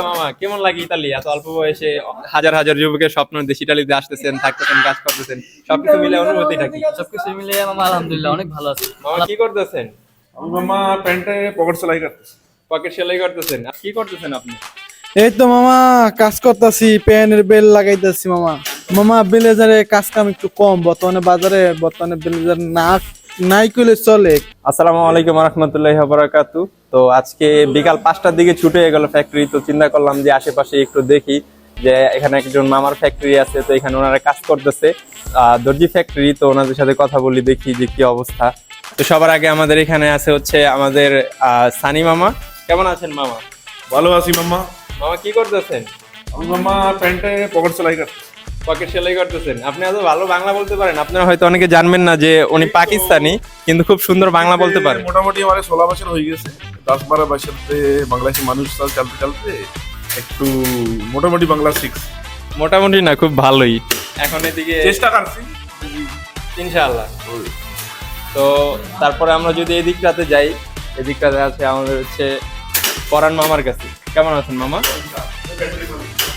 অবস্থা মামা কেমন লাগে ইতালি? এত অল্প বয়সে হাজার হাজার যুবকের স্বপ্ন দেশ ইতালিতে আসতেছেন থাকতেছেন কাজ করতেছেন। সবকিছু মিলে অনুভূতিটা কি? সবকিছু মিলিয়ে মামা আলহামদুলিল্লাহ অনেক ভালো আছে। মামা কি করতেছেন? মামা প্যান্টে পকেট সেলাই করতেছি। পকেট সেলাই করতেছেন। আর কি করতেছেন আপনি? এই তো মামা কাজ করতেছি প্যানের বেল লাগাইতেছি মামা। মামা ব্লেজারে কাজ কাম একটু কম বর্তমানে বাজারে বর্তমানে ব্লেজার না নাই করলে চলে। আসসালামু আলাইকুম রহমতুল্লাহ বারাকাতু। তো আজকে বিকাল পাঁচটার দিকে ছুটে হয়ে গেল ফ্যাক্টরি তো চিন্তা করলাম যে আশেপাশে একটু দেখি যে এখানে একজন মামার ফ্যাক্টরি আছে তো এখানে ওনারা কাজ করতেছে। আহ, দর্জি ফ্যাক্টরি তো ওনাদের সাথে কথা বলি দেখি যে কি অবস্থা। তো সবার আগে আমাদের এখানে আছে হচ্ছে আমাদের আহ, সানি মামা। কেমন আছেন মামা? ভালো আছি মামা। মামা কি করতেছেন? মামা প্যান্টে পকেট সেলাই করতেছি। পকেট সেলাই করতেছেন। আপনি এত ভালো বাংলা বলতে পারেন আপনারা হয়তো অনেকে জানবেন না যে উনি পাকিস্তানি কিন্তু খুব সুন্দর বাংলা বলতে পারেন। মোটামুটি আমার ষোলো বছর হয়ে গেছে দশ বারো বছরতে বাংলাদেশি মানুষ চলতে চলতে একটু মোটামুটি বাংলা শিখছি। মোটামুটি না খুব ভালোই। এখন এদিকে চেষ্টা করছি। ইনশাআল্লাহ। তো তারপরে আমরা যদি এদিকটাতে যাই এদিকটাতে আছে আমাদের হচ্ছে পরান মামার কাছে। কেমন আছেন মামা?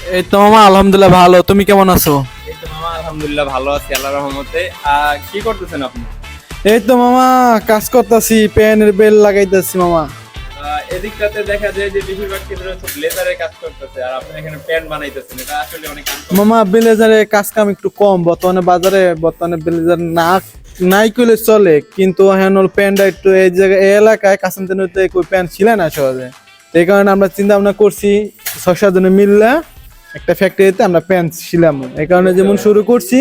এই তো মামা আলহামদুলিল্লাহ ভালো। তুমি কেমন আছো? এই তো মামা আলহামদুলিল্লাহ ভালো আছি আল্লাহ রহমতে। কি করতেছেন আপনি? এই তো মামা কাজ করতেছি প্যানের বেল লাগাইতেছি মামা। এদিকটাতে দেখা যায় যে বেশিরভাগ ক্ষেত্রে হচ্ছে ব্লেজারে কাজ করতেছে আর আপনি এখানে প্যান্ট বানাইতেছেন এটা আসলে অনেক মামা ব্লেজারে কাজ কাম একটু কম বর্তমানে বাজারে বর্তমানে ব্লেজার না নাই করলে চলে কিন্তু হ্যাঁ প্যান্টটা একটু এই জায়গায় এই এলাকায় কাসান্তানুতে কই প্যান্ট ছিল না সহজে। এই কারণে আমরা চিন্তা ভাবনা করছি ছয় সাত জনে মিললে একটা ফ্যাক্টরিতে আমরা প্যান্ট ছিলাম। এই কারণে যেমন শুরু করছি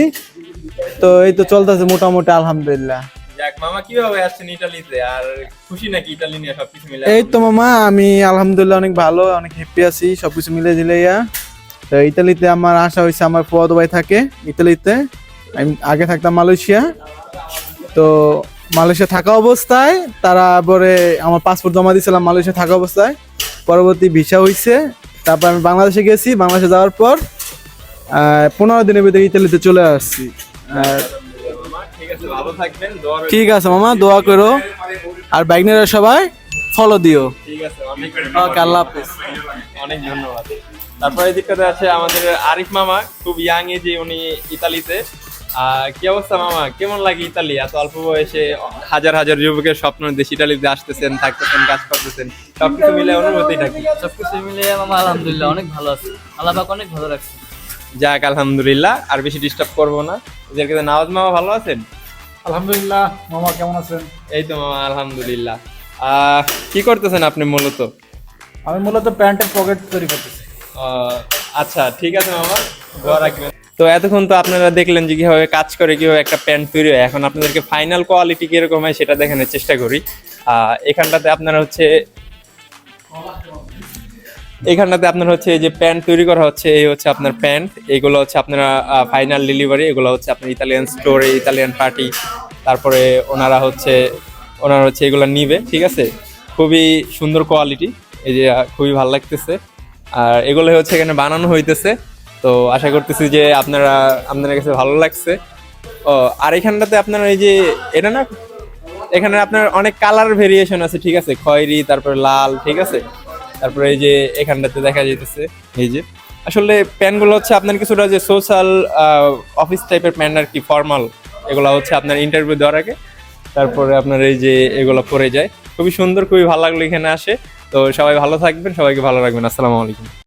তো এই তো চলতেছে মোটামুটি আলহামদুলিল্লাহ। মামা কীভাবে আসছেন ইটালিতে? আর খুশি নাকি ইটালি নিয়ে সবকিছু মিলে এই তো মামা আমি আলহামদুলিল্লাহ অনেক ভালো অনেক হ্যাপি আছি সবকিছু মিলে ঝিলাইয়া তো ইতালিতে আমার আশা হয়েছে আমার ফুয়াদ ভাই থাকে ইতালিতে। আমি আগে থাকতাম মালয়েশিয়া। তো মালয়েশিয়া থাকা অবস্থায় তারা পরে আমার পাসপোর্ট জমা দিয়েছিলাম মালয়েশিয়া থাকা অবস্থায়। পরবর্তী ভিসা হয়েছে তারপর আমি বাংলাদেশে গেছি, বাংলাদেশে যাওয়ার পর পনেরো দিনের ভিতরে ইতালিতে চলে আসছি। ঠিক আছে মামা, দোয়া করো। আর বাইকনেরা সবাই ফলো দিও। ঠিক আছে অনেক ধন্যবাদ। তারপরে এদিকটাতে আছে আমাদের আরিফ মামা, খুব ইয়াং এজে উনি ইতালিতে। কি অবস্থা মামা? কেমন লাগে ইতালি? এত অল্প বয়সে হাজার হাজার যুবকের স্বপ্ন দেশ ইতালিতে আসতেছেন থাকতেছেন কাজ করতেছেন সবকিছু মিলে অনুভূতিটা কি? সবকিছু মিলিয়ে মামা আলহামদুলিল্লাহ অনেক ভালো আছে। আল্লাহ অনেক ভালো রাখছে। যাক আলহামদুলিল্লাহ আর বেশি ডিস্টার্ব করব না। এদের কাছে নাওয়াজ মামা ভালো আছেন? আলহামদুলিল্লাহ মামা কেমন আছেন? এই তো মামা আলহামদুলিল্লাহ। আহ, কি করতেছেন আপনি মূলত? আমি মূলত প্যান্টের পকেট তৈরি করতেছি। আহ, আচ্ছা ঠিক আছে মামা দোয়া রাখবেন। তো এতক্ষণ তো আপনারা দেখলেন যে কীভাবে কাজ করে, কীভাবে একটা প্যান্ট তৈরি হয়। এখন আপনাদেরকে ফাইনাল কোয়ালিটি কীরকম হয় সেটা দেখানোর চেষ্টা করি। এখানটাতে আপনারা হচ্ছে, এখানটাতে আপনার হচ্ছে এই যে প্যান্ট তৈরি করা হচ্ছে, এই হচ্ছে আপনার প্যান্ট। এগুলো হচ্ছে আপনারা ফাইনাল ডেলিভারি এগুলো হচ্ছে আপনার ইতালিয়ান স্টোরে ইতালিয়ান পার্টি তারপরে ওনারা হচ্ছে ওনারা হচ্ছে এগুলো নিবে, ঠিক আছে? খুবই সুন্দর কোয়ালিটি এই যে খুবই ভালো লাগতেছে। আর এগুলো হচ্ছে এখানে বানানো হইতেছে। তো আশা করতেছি যে আপনারা, আপনাদের কাছে ভালো লাগছে। ও, আর এখানটাতে আপনারা এই যে, এটা না, এখানে আপনার অনেক কালার ভেরিয়েশন আছে, ঠিক আছে? খয়েরি, তারপরে লাল, ঠিক আছে? তারপরে এই যে এখানটাতে দেখা যাইতেছে, এই যে। আসলে প্যান্টগুলো হচ্ছে আপনার কিছুটা যে সোশ্যাল অফিস টাইপের প্যান্ট আর কি ফর্মাল এগুলো হচ্ছে আপনার ইন্টারভিউ দেওয়ার আগে। তারপরে আপনার এই যে এগুলো পরে যায়। খুবই সুন্দর, খুবই ভালো লাগল এখানে আসে। তো সবাই ভালো থাকবেন, সবাইকে ভালো রাখবেন। আসসালামু আলাইকুম।